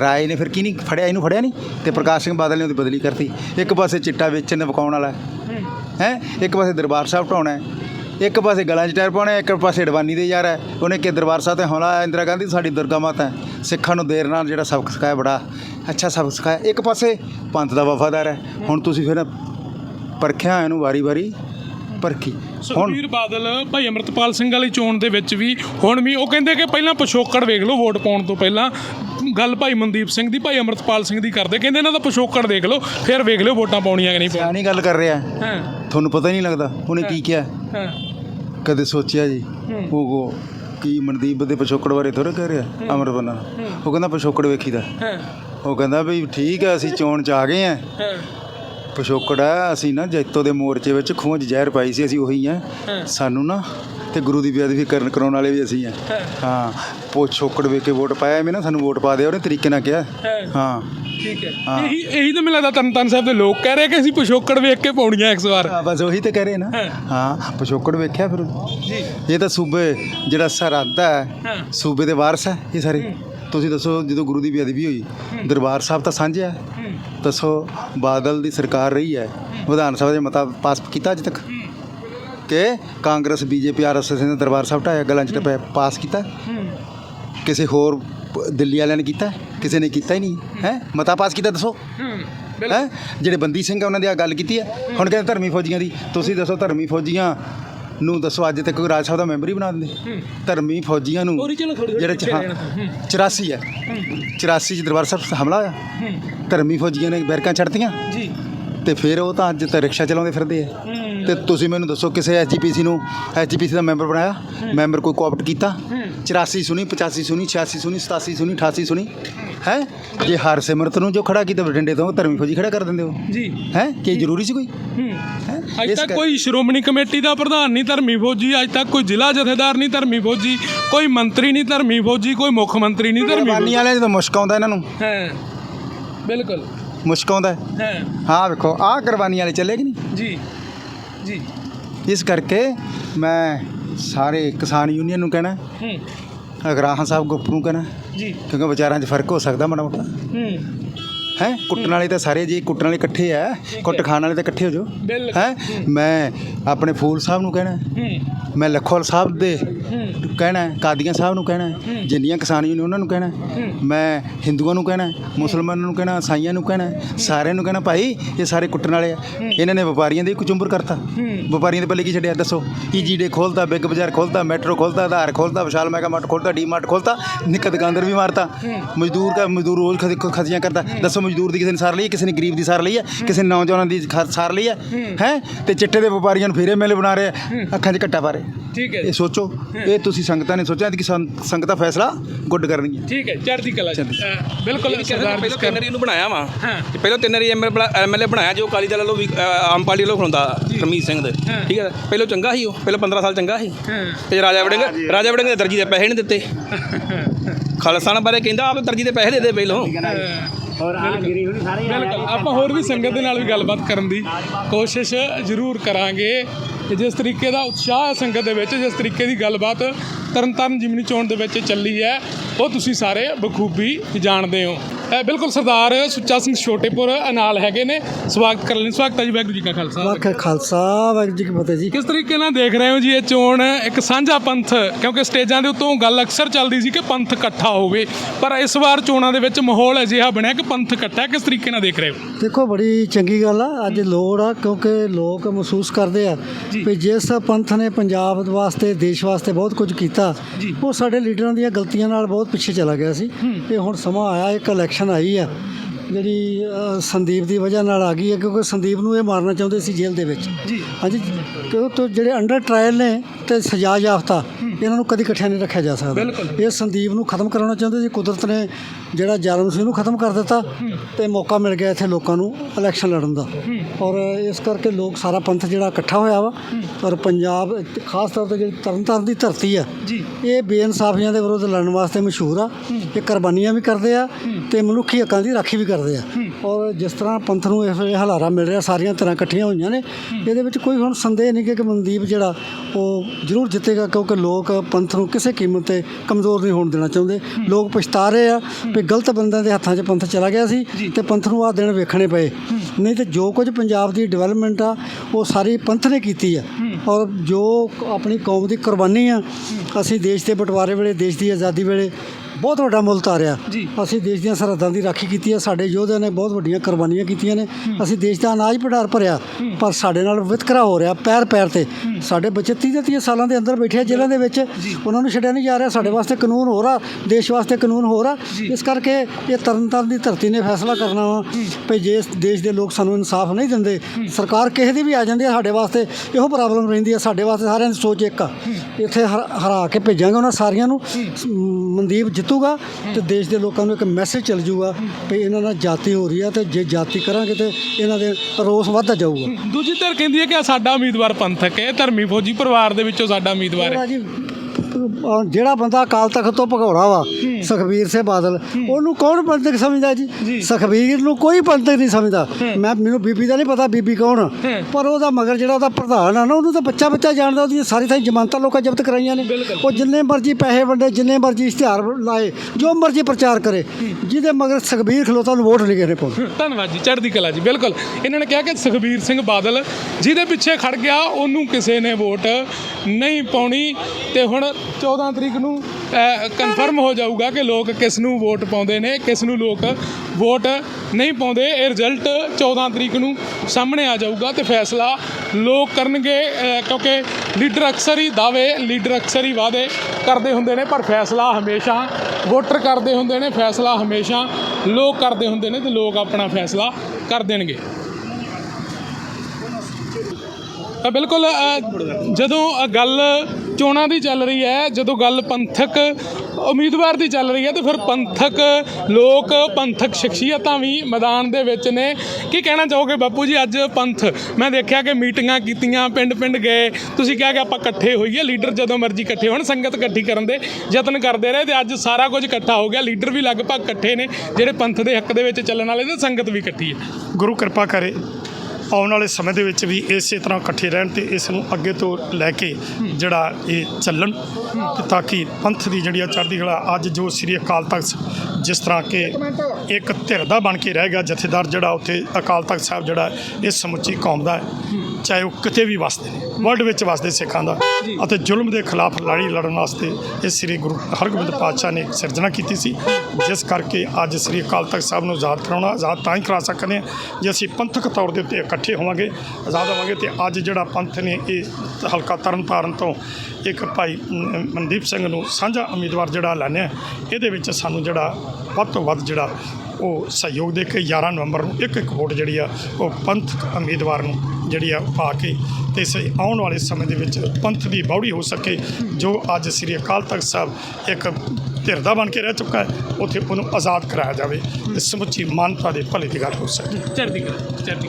ਰਾਏ ਨੇ ਫਿਰ ਕੀ ਨਹੀਂ ਫੜਿਆ, ਇਹਨੂੰ ਫੜਿਆ ਨਹੀਂ? ਤੇ ਪ੍ਰਕਾਸ਼ ਸਿੰਘ ਬਾਦਲ ਨੇ ਉਹਦੀ ਬਦਲੀ ਕਰਤੀ। ਇੱਕ ਪਾਸੇ ਚਿੱਟਾ ਵੇਚਣ, ਵਕਾਉਣ ਵਾਲਾ ਹੈ? ਇੱਕ ਪਾਸੇ ਦਰਬਾਰ ਸਾਹਿਬ ਢਾਉਣਾ ਹੈ। ਇੱਕ ਪਾਸੇ ਗਲਾਂ 'ਚ ਟਾਇਰ ਪਾਉਣਾ ਇੱਕ ਪਾਸੇ ਅਡਵਾਨੀ ਦੇ ਯਾਰ ਹੈ। ਉਹਨੇ ਕਿ ਦਰਬਾਰ ਸਾਹਿਬ ਤੇ ਹਮਲਾ ਇੰਦਰਾ ਗਾਂਧੀ ਸਾਡੀ ਦੁਰਗਾ ਮਾਤਾ ਹੈ। ਸਿੱਖਾਂ ਨੂੰ ਦੇਰ ਨਾਲ ਜਿਹੜਾ ਸਬਕ ਸਿਖਾਇਆ ਬੜਾ ਅੱਛਾ ਸਬਕ ਸਿਖਾਇਆ। ਇੱਕ ਪਾਸੇ ਪੰਥ ਦਾ ਵਫਾਦਾਰ ਹੈ। ਹੁਣ ਤੁਸੀਂ ਫਿਰ ਪਰਖਿਆ ਇਹਨੂੰ ਵਾਰੀ-ਵਾਰੀ ਪਰਖੀ। ਹੁਣ ਸੁਖਬੀਰ ਬਾਦਲ ਭਾਈ ਅਮਰਤਪਾਲ ਸਿੰਘ ਵਾਲੀ ਚੋਣ ਦੇ ਵਿੱਚ ਵੀ ਹੁਣ ਵੀ ਉਹ ਕਹਿੰਦੇ ਕਿ ਪਹਿਲਾਂ ਪਿਛੋਕੜ ਵੇਖ ਲਓ ਵੋਟ ਪਾਉਣ ਤੋਂ ਪਹਿਲਾਂ। ਗੱਲ ਭਾਈ ਮਨਦੀਪ ਸਿੰਘ ਦੀ ਭਾਈ ਅਮਰਤਪਾਲ ਸਿੰਘ ਦੀ ਕਰਦੇ। ਕਹਿੰਦੇ ਇਹਨਾਂ ਦਾ ਪਿਛੋਕੜ ਦੇਖ ਲਓ ਫਿਰ ਵੇਖ ਲਿਓ ਵੋਟਾਂ ਪਾਉਣੀਆਂ ਕਿ ਨਹੀਂ ਪਾਉਣੀਆਂ। ਸਿਆਣੀ ਗੱਲ ਕਰ ਰਿਹਾ। ਹੈ। ਤੁਹਾਨੂੰ ਪਤਾ ਹੀ ਨਹੀਂ ਲੱਗਦਾ ਉਹਨੇ ਕੀ ਕਿਹਾ। ਹਾਂ। ਕਦੇ ਸੋਚਿਆ ਜੀ। ਉਹ ਕੀ ਮਨਦੀਪ ਦੇ ਪਿਛੋਕੜ ਬਾਰੇ ਥੋੜਾ ਕਹਿ ਰਿਹਾ ਅਮਰਬੰਨਾ ਉਹ ਕਹਿੰਦਾ ਪਿਛੋਕੜ ਵੇਖੀਦਾ। ਉਹ ਕਹਿੰਦਾ ਵੀ ਠੀਕ ਹੈ ਅਸੀਂ ਚੋਣ ਚ ਆ ਗਏ ਆ ਹਾਂ। ਪਿਛੋਕੜ ਹੈ ਅਸੀਂ ਨਾ ਜੈਤੋ ਦੇ ਮੋਰਚੇ ਵਿੱਚ ਖੂਹਾਂ 'ਚ ਜ਼ਹਿਰ ਪਾਈ ਸੀ ਅਸੀਂ ਉਹੀ ਆ ਹਾਂ। ਸਾਨੂੰ ਨਾ ਤੇ ਗੁਰੂ ਦੀ ਬੇਅਦਬੀ ਕਰਨ ਕਰਾਉਣ ਵਾਲੇ ਵੀ ਅਸੀਂ ਆ। ਹਾਂ। ਹਾਂ ਪਿਛੋਕੜ ਵੇਖ ਕੇ ਵੋਟ ਪਾਇਆ ਐਵੇਂ ਨਾ ਸਾਨੂੰ ਵੋਟ ਪਾ ਦੇ ਉਹਨੇ ਤਰੀਕੇ ਨਾਲ ਕਿਹਾ। ਹਾਂ। ਠੀਕ ਹੈ। ਇਹੀ ਇਹੀ ਤਾਂ ਮੈਨੂੰ ਲੱਗਦਾ ਤਨਤਨ ਸਾਹਿਬ ਦੇ ਲੋਕ ਕਹਿ ਰਹੇ ਕਿ ਅਸੀਂ ਪਿਛੋਕੜ ਵੇਖ ਕੇ ਪਾਉਣੀਆਂ ਇਸ ਵਾਰ। ਹਾਂ, ਬਸ ਉਹੀ ਤੇ ਕਹਿ ਰਹੇ ਨਾ। ਹਾਂ। ਪਿਛੋਕੜ ਵੇਖਿਆ ਫਿਰ ਜੀ। ਇਹ ਤਾਂ ਸੂਬੇ ਜਿਹੜਾ ਸਰਹੱਦ ਹੈ ਸੂਬੇ ਦੇ ਵਾਰਸ ਹੈ ਇਹ ਸਾਰੇ। ਤੁਸੀਂ ਦੱਸੋ ਜਦੋਂ ਗੁਰੂ ਦੀ ਬੇਅਦਬੀ ਹੋਈ ਦਰਬਾਰ ਸਾਹਿਬ ਤਾਂ ਸਾਂਝਿਆ ਦੱਸੋ ਬਾਦਲ ਦੀ ਸਰਕਾਰ ਰਹੀ ਹੈ। ਵਿਧਾਨ ਸਭਾ ਦੇ ਮਤਾ ਪਾਸ ਕੀਤਾ ਅਜੇ ਤੱਕ? ਕਿ ਕਾਂਗਰਸ ਬੀਜੇਪੀ ਆਰਐਸਐਸ ਨੇ ਦਰਬਾਰ ਸਾਹਿਬ ਢਾਇਆ ਗੱਲਾਂ ਚ ਟਪਾਇਆ, ਪਾਸ ਕੀਤਾ। ਕਿਸੇ ਹੋਰ ਪ- ਦਿੱਲੀ ਵਾਲਿਆਂ ਨੇ ਕੀਤਾ ਕਿਸੇ ਨੇ ਕੀਤਾ ਹੀ ਨਹੀਂ। ਹੈ? ਮਤਾ ਪਾਸ ਕੀਤਾ ਦੱਸੋ। ਹੂੰ ਜਿਹੜੇ ਬੰਦੀ ਸਿੰਘ ਆ ਉਹਨਾਂ ਦੀ ਆ ਗੱਲ ਕੀਤੀ ਹੈ ਹੁਣ ਕਹਿੰਦੇ ਧਰਮੀ ਫੌਜੀਆਂ ਦੀ। ਤੁਸੀਂ ਦੱਸੋ ਧਰਮੀ ਫੌਜੀਆਂ ਨੂੰ ਦੱਸੋ ਅੱਜ ਤੱਕ ਕੋਈ ਰਾਜ ਸਭਾ ਦਾ ਮੈਂਬਰ ਹੀ ਬਣਾ ਦਿੰਦੇ। ਧਰਮੀ ਫੌਜੀਆਂ ਨੂੰ ਜਿਹੜੇ ਪਿੱਛੇ ਹਾਂ, ਰਹਿਣਾ। ਤਾਂ, ਹੂੰ। 84 ਹੈ। 84 ਚ ਦਰਬਾਰ ਸਾਹਿਬ ਹਮਲਾ ਹੋਇਆ। ਧਰਮੀ ਫੌਜੀਆਂ ਨੇ ਬੈਰਕਾਂ ਛੱਡਤੀਆਂ ਜੀ। ਤੇ ਫਿਰ ਉਹ ਤਾਂ ਅੱਜ ਤਾਂ ਰਿਕਸ਼ਾ ਚਲਾਉਂਦੇ ਫਿਰਦੇ ਆ। ਤੇ ਤੁਸੀਂ ਮੈਨੂੰ ਦੱਸੋ ਕਿਸੇ ਐਸਜੀਪੀਸੀ ਨੂੰ ਐਸਜੀਪੀਸੀ ਦਾ ਮੈਂਬਰ ਬਣਾਇਆ? ਮੈਂਬਰ ਕੋਈ ਕੋਆਪਟ ਕੀਤਾ? ਹੂੰ। 84 ਸੁਣੀ 85 ਸੁਣੀ 86 ਸੁਣੀ 87 ਸੁਣੀ 88 ਸੁਣੀ। ਹੈ? ਜੇ ਹਰਸਿਮਰਤ ਨੂੰ ਜੋ ਖੜਾ ਕੀਤਾ ਬਠਿੰਡੇ ਤੋਂ ਧਰਮੀ ਫੌਜੀ ਖੜਾ ਕਰ ਦਿੰਦੇ ਹੋ? ਜੀ। ਹੈ? ਕੀ ਜ਼ਰੂਰੀ ਸੀ ਕੋਈ? ਅੱਜ ਤੱਕ ਕੋਈ ਸ਼੍ਰੋਮਣੀ ਕਮੇਟੀ ਦਾ ਪ੍ਰਧਾਨ ਨਹੀਂ ਧਰਮੀ ਫੌਜੀ ਅੱਜ ਤੱਕ ਕੋਈ ਜ਼ਿਲ੍ਹਾ ਜਥੇਦਾਰ ਨਹੀਂ ਧਰਮੀ ਫੌਜੀ ਕੋਈ ਮੰਤਰੀ ਨਹੀਂ ਧਰਮੀ ਫੌਜੀ ਕੋਈ ਮੁੱਖ ਮੰਤਰੀ ਨਹੀਂ ਧਰਮੀ ਫੌਜੀ। ਵਾਲਿਆਂ ਜਦੋਂ ਮੁਸ਼ਕ ਆਉਂਦਾ ਇਹਨਾਂ ਨੂੰ। ਹੈ। ਬਿਲਕੁਲ। ਮੁਸ਼ਕ ਆਉਂਦਾ ਹੈ? ਹਾਂ। ਵੇਖੋ ਆਹ ਕੁਰਬਾਨੀ ਵਾਲੇ ਚੱਲੇ ਕਿ ਨਹੀਂ? ਜੀ। ਜੀ। ਇਸ ਕਰਕੇ ਮੈਂ ਸਾਰੇ ਕਿਸਾਨ ਯੂਨੀਅਨ ਨੂੰ ਕਹਿਣਾ ਹੂੰ ਅਗਰਾਹਾਂ ਸਾਹਿਬ ਗਰੁੱਪ ਨੂੰ ਕਹਿਣਾ ਜੀ। ਕਿਉਂਕਿ ਵਿਚਾਰਾਂ 'ਚ ਫ਼ਰਕ ਹੋ ਸਕਦਾ ਮਾੜਾ ਮੋਟਾ। ਹੂੰ। ਹੈ? ਕੁੱਟਣ ਵਾਲੇ ਤਾਂ ਸਾਰੇ ਜੀ ਕੁੱਟਣ ਵਾਲੇ ਇਕੱਠੇ ਆ। ਕੁੱਟ ਖਾਣ ਵਾਲੇ ਤਾਂ ਇਕੱਠੇ ਹੋ ਜਾਓ। ਹੈ? ਮੈਂ ਆਪਣੇ ਫੂਲ ਸਾਹਿਬ ਨੂੰ ਕਹਿਣਾ ਹੂੰ ਮੈਂ ਲਖੋਲ ਸਾਹਿਬ ਦੇ ਕਹਿਣਾ ਕਾਦੀਆਂ ਸਾਹਿਬ ਨੂੰ ਕਹਿਣਾ ਹੈ, ਜਿੰਨੀਆਂ ਕਿਸਾਨ ਯੂਨੀਅਨ ਉਹਨਾਂ ਨੂੰ ਕਹਿਣਾ ਹੈ। ਮੈਂ ਹਿੰਦੂਆਂ ਨੂੰ ਕਹਿਣਾ ਹੈ, ਮੁਸਲਮਾਨਾਂ ਨੂੰ ਕਹਿਣਾ ਸਾਈਆਂ ਨੂੰ ਕਹਿਣਾ ਹੈ, ਸਾਰਿਆਂ ਨੂੰ ਕਹਿਣਾ ਭਾਈ ਇਹ ਸਾਰੇ ਕੁੱਟਣ ਵਾਲੇ ਆ। ਇਹਨਾਂ ਨੇ ਵਪਾਰੀਆਂ ਦੇ ਕੁਚੁੰਬਰ ਕਰਤਾ। ਵਪਾਰੀਆਂ ਦੇ ਪੱਲੇ ਕੀ ਛੱਡਿਆ ਦੱਸੋ। ਈਜੀ ਡੇ ਖੋਲਦਾ ਬਿੱਗ ਬਾਜ਼ਾਰ ਖੋਲਦਾ ਮੈਟਰੋ ਖੋਲਦਾ ਆਧਾਰ ਖੋਲਦਾ ਵਿਸ਼ਾਲ ਮੈਗਾ ਮਾਰਟ ਖੋਲਦਾ ਡੀ ਮਾਰਟ ਖੋਲਦਾ ਨਿੱਕਾ ਦੁਕਾਨਦਾਰ ਵੀ ਮਾਰਤਾ। ਮਜ਼ਦੂਰ ਦਾ ਮਜ਼ਦੂਰ ਰੋਜ਼ ਖਦੀ ਖਸੀਆਂ ਕਰਦਾ। ਦੱਸੋ ਮਜ਼ਦੂਰ ਦੀ ਕਿਸੇ ਨੇ ਸਾਰ ਲਈ ਹੈ, ਕਿਸੇ ਨੇ ਗਰੀਬ ਦੀ ਸਾਰ ਲਈ ਹੈ ਕਿਸੇ ਨੇ ਨੌਜਵਾਨਾਂ ਦੀ ਖਾ- ਸਾਰ ਲਈ ਹੈ? ਹੈ। ਤੇ ਚਿੱਟੇ ਦੇ ਵਪਾਰੀਆਂ ਨੂੰ ਫੇਰੇ ਮੇਲੇ ਬਣਾ ਰਹੇ ਆ, ਅੱਖਾਂ 'ਚ ਘੱਟਾ ਪਾ ਰਹੇ। ਠੀਕ ਹੈ। ਇਹ ਜੀ ਸੋਚੋ ਇਹ ਤੁਸੀਂ ਸੰਗਤਾਂ ਨੇ ਸੋਚਿਆ ਕਿ ਸੰਗਤ ਫੈਸਲਾ ਗੁੱਡ ਕਰਨੀ ਹੈ। ਠੀਕ ਹੈ ਚੜ੍ਹਦੀ ਕਲਾ ਜੀ। ਅ, ਬਿਲਕੁਲ ਸਰਦਾਰ ਪਹਿਲਾਂ ਤਿੰਨ ਵਾਰੀ ਇਹਨੂੰ ਬਣਾਇਆ ਵਾ। ਹਾਂ। ਤੇ ਪਹਿਲਾਂ ਤਿੰਨ ਵਾਰੀ ਐਮਐਲਏ ਬਣਾਇਆ ਜੋ ਅਕਾਲੀ ਦਲ ਵੱਲੋਂ ਵੀ ਅ, ਆਮ ਪਾਰਟੀ ਵੱਲੋਂ ਖੁੰਦਾ ਰਮੀਤ ਸਿੰਘ ਦੇ। ਹਾਂ। ਠੀਕ ਹੈ ਪਹਿਲਾਂ ਚੰਗਾ ਸੀ ਉਹ ਪਹਿਲਾਂ 15 ਸਾਲ ਚੰਗਾ ਸੀ। ਹਾਂ। ਤੇ ਰਾਜਾ ਵੜਿੰਗ ਰਾਜਾ ਵੜਿੰਗ ਦੇ ਦਰਜੀ ਦੇ ਪੈਸੇ ਨਹੀਂ ਦਿੱਤੇ। ਖਾਲਸਾਨ ਬਾਰੇ ਕਹਿੰਦਾ ਆਪ ਦਰਜੀ ਦੇ ਪੈਸੇ ਦੇ ਦੇ ਪਹਿਲੋਂ। ਬਿਲਕੁਲ। ਆਪਾਂ ਹੋਰ ਵੀ ਸੰਗਤ ਦੇ ਨਾਲ ਵੀ ਗੱਲਬਾਤ ਕਰਨ ਦੀ ਕੋਸ਼ਿਸ਼ ਜ਼ਰੂਰ ਕਰਾਂਗੇ ਕਿ ਜਿਸ ਤਰੀਕੇ ਦਾ ਉਤਸ਼ਾਹ ਹੈ ਸੰਗਤ ਦੇ ਵਿੱਚ ਜਿਸ ਤਰੀਕੇ ਦੀ ਗੱਲਬਾਤ ਤਰਨਤਾਰਨ ਜਿਮਨੀ ਚੋਣ ਦੇ ਵਿੱਚ ਚੱਲੀ ਹੈ ਉਹ ਤੁਸੀਂ ਸਾਰੇ ਬਖੂਬੀ ਜਾਣਦੇ ਹੋ। ਬਿਲਕੁਲ ਸਰਦਾਰ ਸੁੱਚਾ ਸਿੰਘ ਛੋਟੇਪੁਰ ਨਾਲ ਹੈਗੇ ਨੇ। ਸਵਾਗਤ ਕਰਨ ਲਈ ਸਵਾਗਤ ਹੈ ਜੀ ਵਾਹਿਗੁਰੂ ਜੀ ਕਾ ਖਾਲਸਾ। ਲੱਖ ਖਾਲਸਾ ਵਾਹਿਗੁਰੂ ਜੀ ਕੀ ਫਤਿਹ ਜੀ। ਕਿਸ ਤਰੀਕੇ ਨਾਲ ਦੇਖ ਰਹੇ ਹੋ ਜੀ ਇਹ ਚੋਣ? ਇੱਕ ਸਾਂਝਾ ਪੰਥ ਕਿਉਂਕਿ ਸਟੇਜਾਂ ਦੇ ਉੱਤੋਂ ਗੱਲ ਅਕਸਰ ਚੱਲਦੀ ਸੀ ਕਿ ਪੰਥ ਇਕੱਠਾ ਹੋਵੇ ਪਰ ਇਸ ਵਾਰ ਚੋਣਾਂ ਦੇ ਵਿੱਚ ਮਾਹੌਲ ਅਜਿਹਾ ਬਣਿਆ ਕਿ ਪੰਥ ਇਕੱਠਾ। ਕਿਸ ਤਰੀਕੇ ਨਾਲ ਦੇਖ ਰਹੇ ਹੋ? ਦੇਖੋ ਬੜੀ ਚੰਗੀ ਗੱਲ ਆ ਅੱਜ ਲੋੜ ਆ ਕਿਉਂਕਿ ਲੋਕ ਮਹਿਸੂਸ ਕਰਦੇ ਆ ਵੀ ਜਿਸ ਪੰਥ ਨੇ ਪੰਜਾਬ ਵਾਸਤੇ ਦੇਸ਼ ਵਾਸਤੇ ਬਹੁਤ ਕੁਝ ਕੀਤਾ ਉਹ ਸਾਡੇ ਲੀਡਰਾਂ ਦੀਆਂ ਗਲਤੀਆਂ ਨਾਲ ਬਹੁਤ ਪਿੱਛੇ ਚਲਾ ਗਿਆ ਸੀ ਇਹ ਹੁਣ ਸਮਾਂ ਆਇਆ ਇੱਕ ਇਲੈਕਸ਼ਨ ਆਈ ਆ। ਜਿਹੜੀ ਅ, ਸੰਦੀਪ ਦੀ ਵਜ੍ਹਾ ਨਾਲ ਆ ਗਈ ਹੈ ਕਿਉਂਕਿ ਸੰਦੀਪ ਨੂੰ ਇਹ ਮਾਰਨਾ ਚਾਹੁੰਦੇ ਸੀ ਜੇਲ੍ਹ ਦੇ ਵਿੱਚ। ਜੀ। ਹਾਂਜੀ ਤੋਂ ਜਿਹੜੇ ਅੰਡਰ ਟ੍ਰਾਇਲ ਨੇ ਤੇ ਸਜ਼ਾ ਯਾਫਤਾ ਇਹਨਾਂ ਨੂੰ ਕਦੀ ਇਕੱਠਿਆਂ ਨਹੀਂ ਰੱਖਿਆ ਜਾ ਸਕਦਾ। ਇਹ ਸੰਦੀਪ ਨੂੰ ਖਤਮ ਕਰਾਉਣਾ ਚਾਹੁੰਦੇ ਸੀ। ਕੁਦਰਤ ਨੇ ਜਿਹੜਾ ਜ਼ਾਲਮ ਸੀ ਉਹਨੂੰ ਖਤਮ ਕਰ ਦਿੱਤਾ ਤੇ ਮੌਕਾ ਮਿਲ ਗਿਆ ਇੱਥੇ ਲੋਕਾਂ ਨੂੰ ਇਲੈਕਸ਼ਨ ਲੜਨ ਦਾ। ਔਰ ਇਸ ਕਰਕੇ ਲੋਕ ਸਾਰਾ ਪੰਥ ਜਿਹੜਾ ਇਕੱਠਾ ਹੋਇਆ ਵਾ ਔਰ ਪੰਜਾਬ ਖਾਸ ਤੌਰ ਤੇ ਜਿਹੜੀ ਤਰਨਤਾਰਨ ਦੀ ਧਰਤੀ ਆ ਇਹ ਬੇਇਨਸਾਫੀਆਂ ਦੇ ਵਿਰੁੱਧ ਲੜਨ ਵਾਸਤੇ ਮਸ਼ਹੂਰ ਆ। ਇਹ ਕੁਰਬਾਨੀਆਂ ਵੀ ਕਰਦੇ ਆ ਤੇ ਮਨੁੱਖੀ ਹੱਕਾਂ ਦੀ ਰਾਖੀ ਵੀ ਕਰਦੇ ਆ। ਔਰ ਜਿਸ ਤਰ੍ਹਾਂ ਪੰਥ ਨੂੰ ਇਸ ਵੇਲੇ ਹਲਾਰਾ ਮਿਲ ਰਿਹਾ ਸਾਰੀਆਂ ਤਰ੍ਹਾਂ ਇਕੱਠੀਆਂ ਹੋਈਆਂ ਨੇ ਇਹਦੇ ਵਿੱਚ ਕੋਈ ਹੁਣ ਸੰਦੇਹ ਨਹੀਂ ਕਿ ਮਨਦੀਪ ਜਿਹੜਾ ਉਹ ਜ਼ਰੂਰ ਜਿੱਤੇਗਾ ਕਿਉਂਕਿ ਲੋਕ ਪੰਥ ਨੂੰ ਕਿਸੇ ਕੀਮਤ ਤੇ ਕਮਜ਼ੋਰ ਨਹੀਂ ਹੋਣ ਦੇਣਾ ਚਾਹੁੰਦੇ। ਲੋਕ ਪਛਤਾ ਰਹੇ ਆ ਵੀ ਗਲਤ ਬੰਦਿਆਂ ਦੇ ਹੱਥਾਂ 'ਚ ਪੰਥ ਚਲਾ ਗਿਆ ਸੀ ਤੇ ਪੰਥ ਨੂੰ ਆਹ ਦਿਨ ਵੇਖਣੇ ਪਏ। ਨਹੀਂ ਤੇ ਜੋ ਕੁਝ ਪੰਜਾਬ ਦੀ ਡਿਵੈਲਪਮੈਂਟ ਆ ਉਹ ਸਾਰੀ ਪੰਥ ਨੇ ਕੀਤੀ ਆ। ਔਰ ਜੋ ਆਪਣੀ ਕੌਮ ਦੀ ਕੁਰਬਾਨੀ ਆ ਅਸੀਂ ਦੇਸ਼ ਦੇ ਬਟਵਾਰੇ ਵੇਲੇ ਦੇਸ਼ ਦੀ ਆਜ਼ਾਦੀ ਵੇਲੇ ਬਹੁਤ ਵੱਡਾ ਮੁੱਲ ਤਾਰਿਆ। ਅਸੀਂ ਦੇਸ਼ ਦੀਆਂ ਸਰਹੱਦਾਂ ਦੀ ਰਾਖੀ ਕੀਤੀ ਹੈ ਸਾਡੇ ਯੋਧਿਆਂ ਨੇ ਬਹੁਤ ਵੱਡੀਆਂ ਕੁਰਬਾਨੀਆਂ ਕੀਤੀਆਂ ਨੇ। ਅਸੀਂ ਦੇਸ਼ ਦਾ ਅਨਾਜ ਭੰਡਾਰ ਭਰਿਆ ਪਰ ਸਾਡੇ ਨਾਲ ਵਿਤਕਰਾ ਹੋ ਰਿਹਾ ਪੈਰ ਪੈਰ ਤੇ। ਸਾਡੇ ਬੱਚੇ 30 ਦੇ 30 ਸਾਲਾਂ ਦੇ ਅੰਦਰ ਬੈਠੇ ਜੇਲ੍ਹਾਂ ਦੇ ਵਿੱਚ। ਉਹਨਾਂ ਨੂੰ ਛੱਡਿਆ ਨਹੀਂ ਜਾ ਰਿਹਾ ਸਾਡੇ ਵਾਸਤੇ ਕਾਨੂੰਨ ਹੋਰ ਆ ਦੇਸ਼ ਵਾਸਤੇ ਕਾਨੂੰਨ ਹੋਰ ਆ ਇਸ ਕਰਕੇ ਇਹ ਤਰਨਤਾਰਨ ਦੀ ਧਰਤੀ ਨੇ ਫੈਸਲਾ ਕਰਨਾ ਵਾ ਵੀ ਜੇ ਦੇਸ਼ ਦੇ ਲੋਕ ਸਾਨੂੰ ਇਨਸਾਫ ਨਹੀਂ ਦਿੰਦੇ ਸਰਕਾਰ ਕਿਸੇ ਦੀ ਵੀ ਆ ਜਾਂਦੀ ਹੈ ਸਾਡੇ ਵਾਸਤੇ ਇਹੋ ਪ੍ਰੋਬਲਮ ਰਹਿੰਦੀ ਹੈ ਸਾਡੇ ਵਾਸਤੇ ਸਾਰਿਆਂ ਦੀ ਸੋਚ ਇੱਕ ਆ। ਇੱਥੇ ਹਰ- ਕੇ ਭੇਜਾਂਗੇ ਉਹਨਾਂ ਸਾਰਿਆਂ ਨੂੰ। ਮਨਦੀਪ ਜਿੱਤੂਗਾ ਤੇ ਦੇਸ਼ ਦੇ ਲੋਕਾਂ ਨੂੰ ਇੱਕ ਮੈਸੇਜ ਚੱਲ ਜੂਗਾ ਵੀ ਇਹਨਾਂ ਨਾਲ ਜਾਤੀ ਹੋ ਰਹੀ ਆ ਤੇ ਜੇ ਜਾਤੀ ਕਰਾਂਗੇ ਤੇ ਇਹਨਾਂ ਦੇ ਰੋਸ ਵੱਧਦਾ ਜਾਊਗਾ। ਦੂਜੀ ਧਿਰ ਕਹਿੰਦੀ ਹੈ ਕਿ ਸਾਡਾ ਉਮੀਦਵਾਰ ਪੰਥਕ ਹੈ ਧਰਮੀ ਫੌਜੀ ਪਰਿਵਾਰ ਦੇ ਵਿੱਚੋਂ ਸਾਡਾ ਉਮੀਦਵਾਰ ਹੈ। ਜਿਹੜਾ ਬੰਦਾ ਅਕਾਲ ਤਖਤ ਤੋਂ ਭਗੌੜਾ ਵਾ ਸੁਖਬੀਰ ਸਿੰਘ ਬਾਦਲ ਉਹਨੂੰ ਕੌਣ ਪੰਥਕ ਸਮਝਦਾ ਜੀ? ਸੁਖਬੀਰ ਨੂੰ ਕੋਈ ਪੰਥਕ ਨਹੀਂ ਸਮਝਦਾ। ਮੈਂ ਮੈਨੂੰ ਬੀਬੀ ਦਾ ਨਹੀਂ ਪਤਾ ਬੀਬੀ ਕੌਣ। ਪਰ ਉਹਦਾ ਮਗਰ ਜਿਹੜਾ ਉਹਦਾ ਪ੍ਰਧਾਨ ਆ ਨਾ ਉਹਨੂੰ ਤਾਂ ਬੱਚਾ ਬੱਚਾ ਜਾਣਦਾ ਉਹਦੀਆਂ ਸਾਰੀ ਸਾਰੀ ਜ਼ਮਾਨਤਾਂ ਲੋਕਾਂ ਜ਼ਬਤ ਕਰਾਈਆਂ ਨੇ। ਉਹ ਜਿੰਨੇ ਮਰਜ਼ੀ ਪੈਸੇ ਵੰਡੇ ਜਿੰਨੇ ਮਰਜ਼ੀ ਇਸ਼ਤਿਹਾਰ ਲਾਏ ਜੋ ਮਰਜ਼ੀ ਪ੍ਰਚਾਰ ਕਰੇ ਜਿਹਦੇ ਮਗਰ ਸੁਖਬੀਰ ਖਲੋਤਾ ਉਹਨੂੰ ਵੋਟ ਨਹੀਂ ਕਿਸੇ ਨੇ ਪਾਉਣੀ ਧੰਨਵਾਦ ਜੀ ਚੜ੍ਹਦੀ ਕਲਾ ਜੀ ਬਿਲਕੁਲ। ਇਹਨਾਂ ਨੇ ਕਿਹਾ ਕਿ ਸੁਖਬੀਰ ਸਿੰਘ ਬਾਦਲ ਜਿਹਦੇ ਪਿੱਛੇ ਖੜ ਗਿਆ ਉਹਨੂੰ ਕਿਸੇ ਨੇ ਵੋਟ ਨਹੀਂ ਪਾਉਣੀ ਤੇ ਹੁਣ 14 ਤਰੀਕ ਨੂੰ? ਕਨਫਰਮ ਹੋ ਜਾਊਗਾ ਕਿ ਲੋਕ ਕਿਸ ਨੂੰ ਵੋਟ ਪਾਉਂਦੇ ਨੇ, ਕਿਸ ਨੂੰ ਲੋਕ ਵੋਟ ਨਹੀਂ ਪਾਉਂਦੇ। ਇਹ ਰਿਜ਼ਲਟ 14 ਤਰੀਕ ਨੂੰ ਸਾਹਮਣੇ ਆ ਜਾਊਗਾ ਤੇ ਫੈਸਲਾ ਲੋਕ ਕਰਨਗੇ ਕਿਉਂਕਿ ਲੀਡਰ ਅਕਸਰ ਹੀ ਦਾਅਵੇ ਲੀਡਰ ਅਕਸਰ ਹੀ ਵਾਅਦੇ ਕਰਦੇ ਹੁੰਦੇ ਨੇ, ਪਰ ਫੈਸਲਾ ਹਮੇਸ਼ਾ ਵੋਟਰ ਕਰਦੇ ਹੁੰਦੇ ਨੇ, ਫੈਸਲਾ ਹਮੇਸ਼ਾ ਲੋਕ ਕਰਦੇ ਹੁੰਦੇ ਨੇ ਤੇ ਲੋਕ ਆਪਣਾ ਫੈਸਲਾ ਕਰ ਦੇਣਗੇ। ਤਾਂ ਬਿਲਕੁਲ ਅ, ਜਦੋਂ ਅ, ਗੱਲ ਚੋਣਾਂ ਦੀ ਚੱਲ ਰਹੀ ਹੈ ਜਦੋਂ ਗੱਲ ਪੰਥਕ ਉਮੀਦਵਾਰ ਦੀ ਚੱਲ ਰਹੀ ਹੈ ਤਾਂ ਫਿਰ ਪੰਥਕ ਲੋਕ ਪੰਥਕ ਸ਼ਖਸੀਅਤਾਂ ਵੀ ਮੈਦਾਨ ਦੇ ਵਿੱਚ ਨੇ। ਕੀ ਕਹਿਣਾ ਚਾਹੋਗੇ ਬਾਪੂ ਜੀ ਅੱਜ ਪੰਥ? ਮੈਂ ਦੇਖਿਆ ਕਿ ਮੀਟਿੰਗਾਂ ਕੀਤੀਆਂ ਪਿੰਡ ਪਿੰਡ ਗਏ। ਤੁਸੀਂ ਕਿਹਾ ਕਿ ਆਪਾਂ ਇਕੱਠੇ ਹੋਈਏ ਲੀਡਰ ਜਦੋਂ ਮਰਜ਼ੀ ਇਕੱਠੇ ਹੋਣ ਸੰਗਤ ਇਕੱਠੀ ਕਰਨ ਦੇ ਯਤਨ ਕਰਦੇ ਰਹੇ ਤੇ ਅੱਜ ਸਾਰਾ ਕੁਝ ਇਕੱਠਾ ਹੋ ਗਿਆ। ਲੀਡਰ ਵੀ ਲਗਭਗ ਇਕੱਠੇ ਨੇ ਜਿਹੜੇ ਪੰਥ ਦੇ ਹੱਕ ਦੇ ਵਿੱਚ ਚੱਲਣ ਵਾਲੇ ਤੇ ਸੰਗਤ ਵੀ ਇਕੱਠੀ ਹੈ। ਗੁਰੂ ਕਿਰਪਾ ਕਰੇ। ਆਉਣ ਵਾਲੇ ਸਮੇਂ ਦੇ ਵਿੱਚ ਵੀ ਇਸੇ ਤਰ੍ਹਾਂ ਇਕੱਠੇ ਰਹਿਣ ਤੇ ਇਸ ਨੂੰ ਅੱਗੇ ਤੋਂ ਲੈ ਕੇ ਜਿਹੜਾ ਇਹ ਚੱਲਣ ਤੇ ਤਾਂ ਕਿ ਪੰਥ ਦੀ ਜਿਹੜੀ ਆ ਚੜ੍ਹਦੀ ਕਲਾ ਅੱਜ ਜੋ ਸ੍ਰੀ ਅਕਾਲ ਤਖਤ ਜਿਸ ਤਰ੍ਹਾਂ ਕਿ ਇੱਕ ਧਿਰ ਦਾ ਬਣ ਕੇ ਰਹਿ ਗਿਆ ਜਥੇਦਾਰ ਜਿਹੜਾ ਉੱਥੇ ਅਕਾਲ ਤਖਤ ਸਾਹਿਬ ਜਿਹੜਾ ਇਹ ਸਮੁੱਚੀ ਕੌਮ ਦਾ ਹੈ। ਚਾਹੇ ਉਹ ਕਿਤੇ ਵੀ ਵਸਦੇ ਨੇ ਵਰਲਡ ਵਿੱਚ ਵਸਦੇ ਸਿੱਖਾਂ ਦਾ ਅਤੇ ਜ਼ੁਲਮ ਦੇ ਖਿਲਾਫ ਲੜਾਈ ਲੜਨ ਵਾਸਤੇ ਇਹ ਸ੍ਰੀ ਗੁਰੂ ਹਰਗੋਬਿੰਦ ਪਾਤਸ਼ਾਹ ਨੇ ਸਿਰਜਣਾ ਕੀਤੀ ਸੀ। ਜਿਸ ਕਰਕੇ ਅੱਜ ਸ੍ਰੀ ਅਕਾਲ ਤਖਤ ਸਾਹਿਬ ਨੂੰ ਆਜ਼ਾਦ ਕਰਾਉਣਾ ਆਜ਼ਾਦ ਤਾਂ ਹੀ ਕਰਾ ਸਕਦੇ ਹਾਂ ਜੇ ਅਸੀਂ ਪੰਥਕ ਤੌਰ ਦੇ ਉੱਤੇ ਇਕੱਠੇ ਹੋਵਾਂਗੇ ਆਜ਼ਾਦ ਹੋਵਾਂਗੇ ਤੇ ਅੱਜ ਜਿਹੜਾ ਪੰਥ ਨੇ ਇਹ ਹਲਕਾ ਤਰਨ ਤਾਰਨ ਤੋਂ ਇੱਕ ਭਾਈ ਮਨਦੀਪ ਸਿੰਘ ਨੂੰ ਸਾਂਝਾ ਉਮੀਦਵਾਰ ਜਿਹੜਾ ਐਲਾਨਿਆ ਇਹਦੇ ਵਿੱਚ ਸਾਨੂੰ ਜਿਹੜਾ ਵੱਧ ਤੋਂ ਵੱਧ ਜਿਹੜਾ ਉਹ ਸਹਿਯੋਗ ਦੇ ਕੇ 11 ਨਵੰਬਰ ਨੂੰ ਇੱਕ ਇੱਕ ਵੋਟ ਜਿਹੜੀ ਆ, ਉਹ ਪੰਥ ਉਮੀਦਵਾਰ ਨੂੰ ਜਿਹੜੀ ਆ, ਪਾ ਕੇ ਤੇ ਸੇ ਆਉਣ ਵਾਲੇ ਸਮੇਂ ਦੇ ਵਿੱਚ ਪੰਥ ਦੀ ਬੌੜੀ ਹੋ ਸਕੇ, ਜੋ ਅੱਜ ਸ੍ਰੀ ਅਕਾਲ ਤਖਤ ਸਾਹਿਬ ਇੱਕ ਧਿਰ ਦਾ ਬਣ ਕੇ ਰਹਿ ਚੁੱਕਾ ਹੈ, ਉੱਥੇ ਉਹਨੂੰ ਆਜ਼ਾਦ ਕਰਾਇਆ ਜਾਵੇ ਤੇ ਸਮੁੱਚੀ ਮਾਨਤਾ ਦੇ ਭਲੇ ਦੀ ਗੱਲ ਹੋ ਸਕੇ। ਚੜ੍ਹਦੀ ਕਲਾ, ਚੜ੍ਹਦੀ